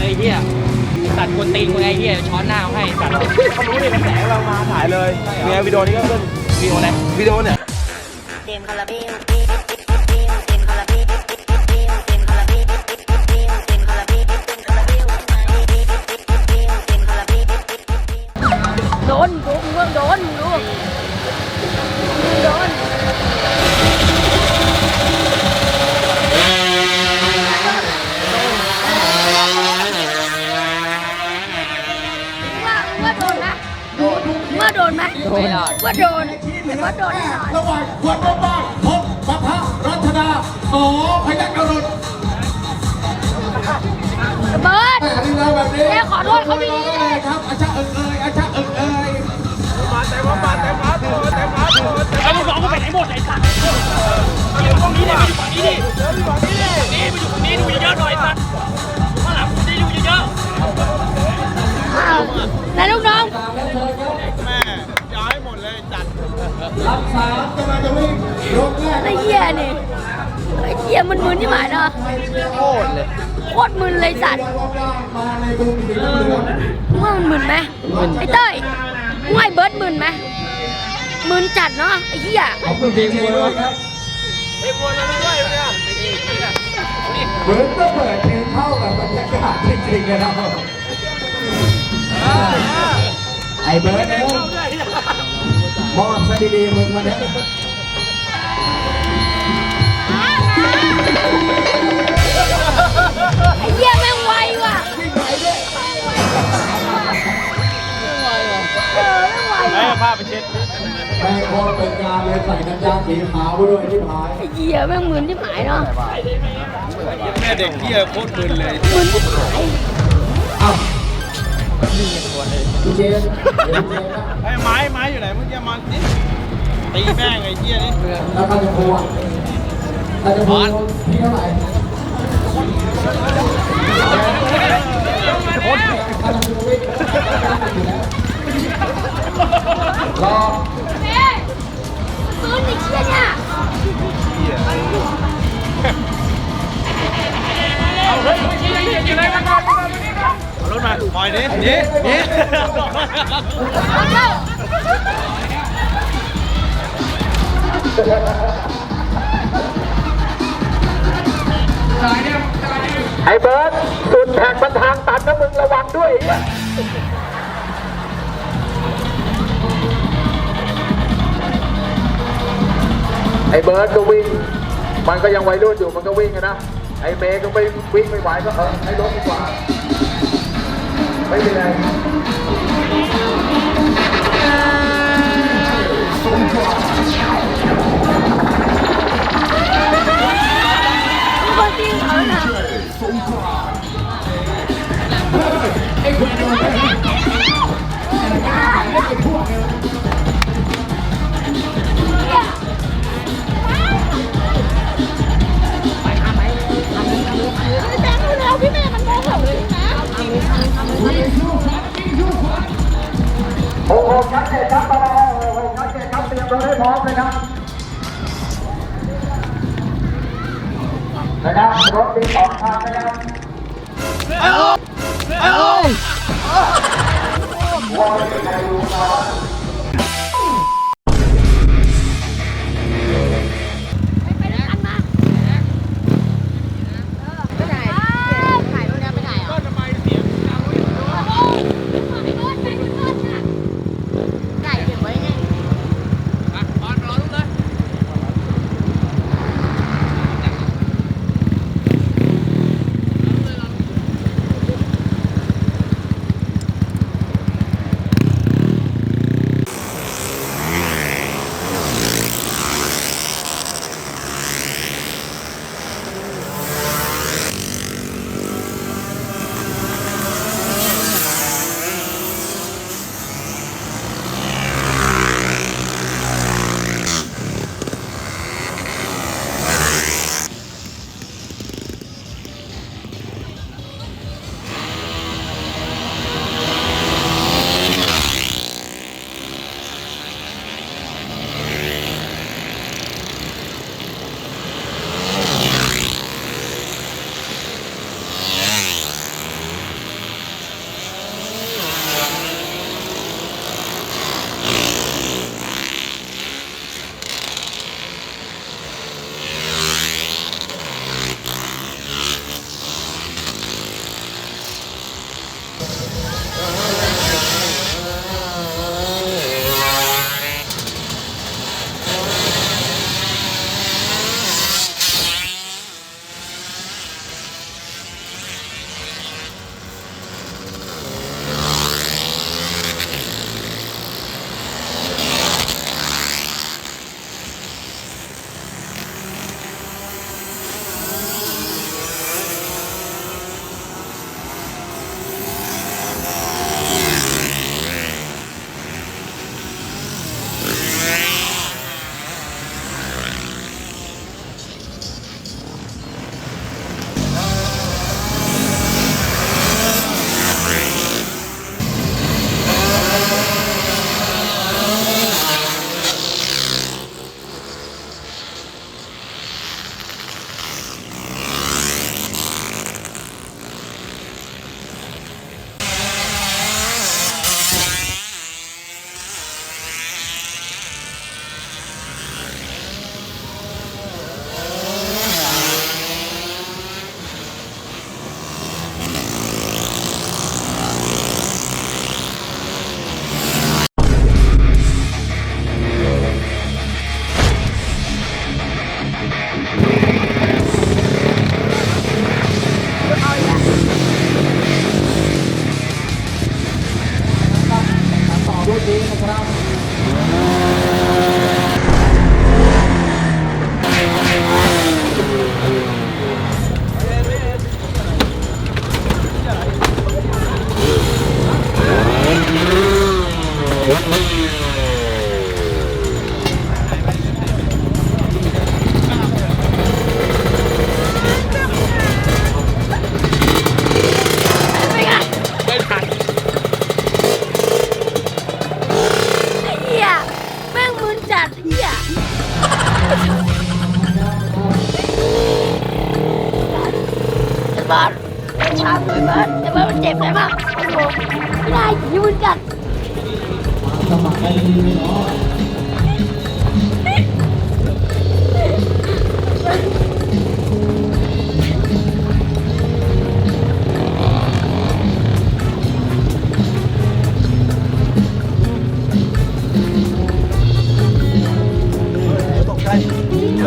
ไม่ได้ยูนกัดเจ็บเลยไอ้เฮียสัตว์กวนตีนมึงไอ้เฮียช้อนหน้าเอาให้สัตว์เขารู้ดิเป็นแสงเรามาถ่ายเลยเนี่ยวิดีโอนี้ก็ขึ้นวิวอะไรวิดีโอเนี่ยเต็มคาราเบล ไหมไม่โดนว่าโดนว่าโดนแน่นอนระหว่างขวดบ้านๆพบปะทะรัชดาสอพยัคฆ์กรุณเบิร์ดแต่ลีลาแบบนี้แม่ขอโทษเขาดีรอได้เลยครับอาชาเอิงเอยอาชาเอิงเอยแล้วลูกน้องกูไปไหนหมดไอ้สัตว์เดี๋ยวตรงนี้เนี่ยไปอยู่ฝั่งนี้ดินี่ไปอยู่ฝั่งนี้ดูเยอะๆหน่อยสัตว์ข้างหลังกูได้ดูเยอะอ้าวไหนลูกน้อง รับสามกำลังจะวิ่งยกแรกไอ้เหี้ยนี่ไอ้เหี้ยมันมึนที่หมายเนาะโคตรเลยโคตรมึนเลยสัตว์ว่างๆมาในกรุงศรีเหลืองมึงว่ามันมึนไหมไอ้เต้ยมึงว่าไอ้เบิร์ดมึนไหมมึนจัดเนาะไอ้เหี้ยขอบคุณทีมด้วยครับๆไอ้บัวเราด้วยเนี่ยไอ้นี่นี่นะเหมือนก็เปิดเพลงเข้ากับบรรยากาศจริงๆเลยนะไอ้เบิร์ดเอ้ย มอบซะดีๆมึงมาเนี่ยไอ้เหี้ยแม่งไวว่ะวิ่งไหวด้วยเออแม่งไวไอ้ว่ะผ้าไปเช็ดแม่โคตรเป็นงานเลยใส่กันยางสีขาวด้วยที่พายไอ้เหี้ยแม่งมึนที่หมายเนาะแม่เด็กเฮียโคตรมึนเลยมึนที่หมายอ้าว พี่เจนเดี๋ยวพี่เจนไอ้ไม้ไม้อยู่ไหนเมื่อกี้มาดิตีแม่งไอ้เฮียนี่แล้วก็จะพูอะเราจะพูพี่เท่าไหร่รอเฮ้ยมึนไอ้เหี้ยเนี่ยเอาร ปล่อยดิดิดิเอาเข้าไอ้เบิร์ดสุดแท็กมันทางตันนะมึงระวังด้วยไอ้เบิร์ดก็วิ่ง มันก็ยังวัยรุ่นอยู่มันก็วิ่งนะ ไอ้เมย์ก็ไม่วิ่งไม่ไหวก็เออให้รถดีกว่า ไม่เป็นไรคนจริงเขาน่ะแบ นะครับรถมีสองคันนะครับเอลเลย์บอล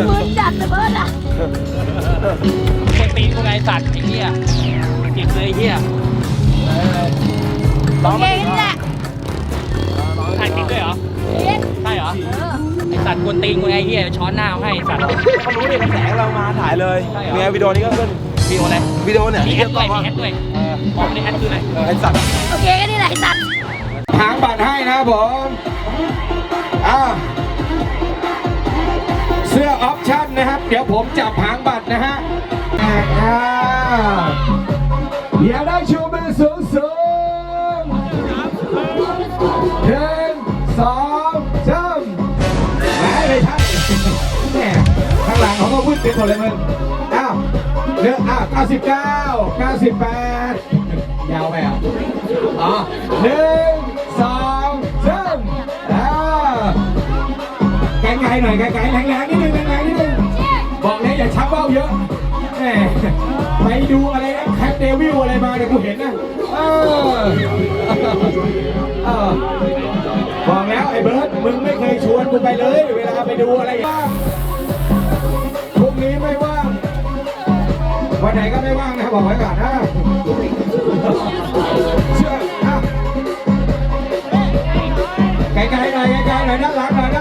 มือจัดเลยบอสอะคนตีนคนไอ้สัตว์ไอ้เหี้ยเก็บเลยไอ้เหี้ยโอเคนี่แหละ ถ่ายคลิปด้วยเหรอเย็นใช่เหรอเออไอ้สัตว์กวนตีนคนไอ้เหี้ยช้อนหน้าเอาให้ไอ้สัตว์เขารู้ดิกระแสเรามาถ่ายเลยใช่เหรอเนี่ยวิดีโอนี้ก็ขึ้นวิดีโออะไรวิดีโอเนี่ยมีแอดด้วยว่ามีแอดด้วยบอกในแอดคืออะไรเออไอ้สัตว์โอเคก็นี่แหละไอ้สัตว์หางบัตรให้นะครับผมอ่าเสื้อออปชั่นนะครับ เดี๋ยวผมจับหางบัตรนะฮะอ่าอย่าได้ชูมือสูงสูง สองสามแหมเลยท่แหมข้างหลังเขาก็วุ่นเต็มหมดเลยมึงอ้าวเนื้ออ้าวเก้าสิบเก้าเก้าสิบแปดยาวไปอะอ๋อหนึ่งสองสามอ่าวไกลๆหน่อยไกลๆแรงๆนิดนึงแรงๆนิดนึงบอกเลยอย่าชักเบ้าเยอะแหมไปดูอะไรนะแคปเดวิลอะไรมาเนี่ยกูเห็นนะเออเออ บอกแล้วไอ้เบิร์ดมึงไม่เคยชวนกูไปเลย เวลาไปดูอะไรบ้างพรุ่งนี้ไม่ว่าง วันไหนก็ไม่ว่างนะบอกไว้ก่อนนะเชื่ออะไกลๆหน่อยไกลๆหน่อยด้านหลังหน่อย